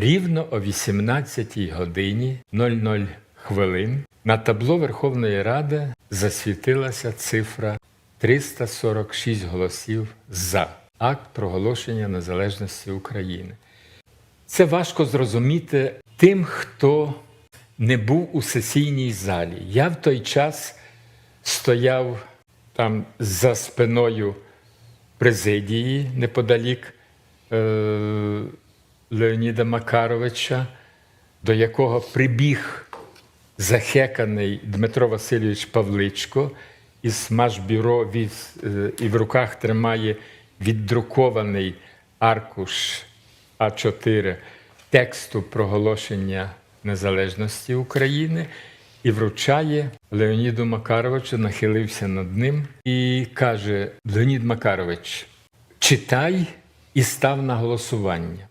Рівно о 18 годині 00 хвилин на табло Верховної Ради засвітилася цифра 346 голосів за акт проголошення незалежності України. Це важко зрозуміти тим, хто не був у сесійній залі. Я в той час стояв там за спиною президії неподалік е- Леоніда Макаровича, до якого прибіг захеканий Дмитро Васильович Павличко із Машбюро від, е, і в руках тримає віддрукований аркуш А4 тексту проголошення незалежності України і вручає Леоніду Макаровичу, нахилився над ним і каже: Леонід Макарович, читай і став на голосування.